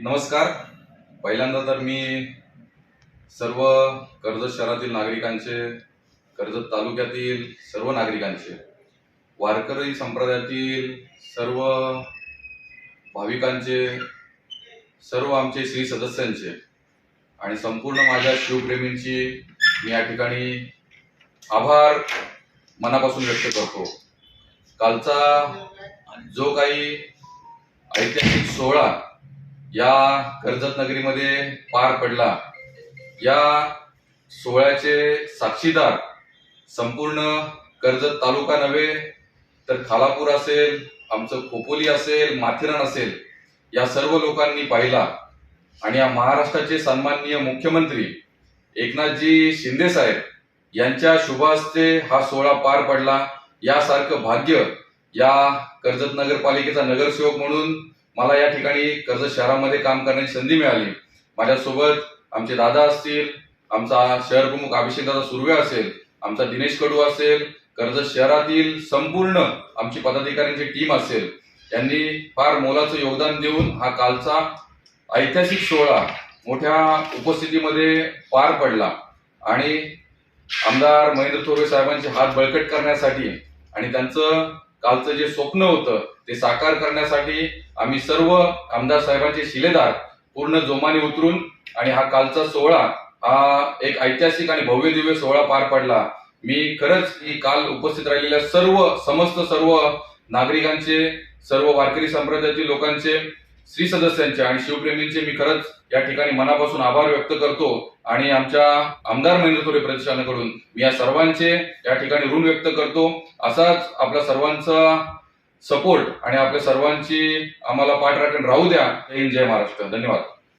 नमस्कार. पहिल्यांदा तर मी सर्व कर्जत शहरातील नागरिकांचे कर्जत तालुक्यातील सर्व नागरिकांचे वारकरी संप्रदायातील सर्व भाविकांचे सर्व आमचे श्री सदस्यांचे आणि संपूर्ण माझ्या शिवप्रेमींची मी या ठिकाणी आभार मनापासून व्यक्त करतो. कालचा जो काही ऐतिहासिक सोहळा या कर्जत नगरीमध्ये पार पडला. या सोहळ्याचे साक्षीदार संपूर्ण कर्जत तालुका नव्हे तर खालापूर असेल आमचं खोपोली असेल माथेरान असेल या सर्व लोकांनी पाहिला. आणि या महाराष्ट्राचे सन्माननीय मुख्यमंत्री एकनाथजी शिंदे साहेब यांच्या शुभ हा सोहळा पार पडला. यासारखं भाग्य या कर्जत नगरपालिकेचा नगरसेवक म्हणून मला या ठिकाणी कर्जत शहरामध्ये काम करण्याची संधी मिळाली. माझ्यासोबत आमचे दादा असतील आमचा शहर प्रमुख अभिषेकदादा सुर्वे असेल आमचा दिनेश कडू असेल कर्जत शहरातील संपूर्ण आमची पदाधिकाऱ्यांची टीम असेल यांनी फार मोलाचं योगदान देऊन हा कालचा ऐतिहासिक सोहळा मोठ्या उपस्थितीमध्ये पार पडला. आणि आमदार महेंद्र थोरवे साहेबांचे हात बळकट करण्यासाठी आणि त्यांचं कालचं जे स्वप्न होतं ते साकार करण्यासाठी आम्ही सर्व आमदार साहेबांचे शिलेदार पूर्ण जोमाने उतरून आणि हा कालचा सोहळा हा एक ऐतिहासिक आणि भव्य दिव्य सोहळा पार पडला. मी खरंच ही काल उपस्थित राहिलेल्या सर्व समस्त सर्व नागरिकांचे सर्व वारकरी संप्रदायातील लोकांचे श्री सदस्यांचे आणि शिवप्रेमींचे मी खरंच या ठिकाणी मनापासून आभार व्यक्त करतो आणि आमच्या आमदार महेंद्र थोरे प्रतिष्ठानाकडून मी या सर्वांचे या ठिकाणी ऋण व्यक्त करतो. असाच आपल्या सर्वांचा सपोर्ट आणि आपल्या सर्वांची आम्हाला पाठराखण राहू द्या. जय महाराष्ट्र. धन्यवाद.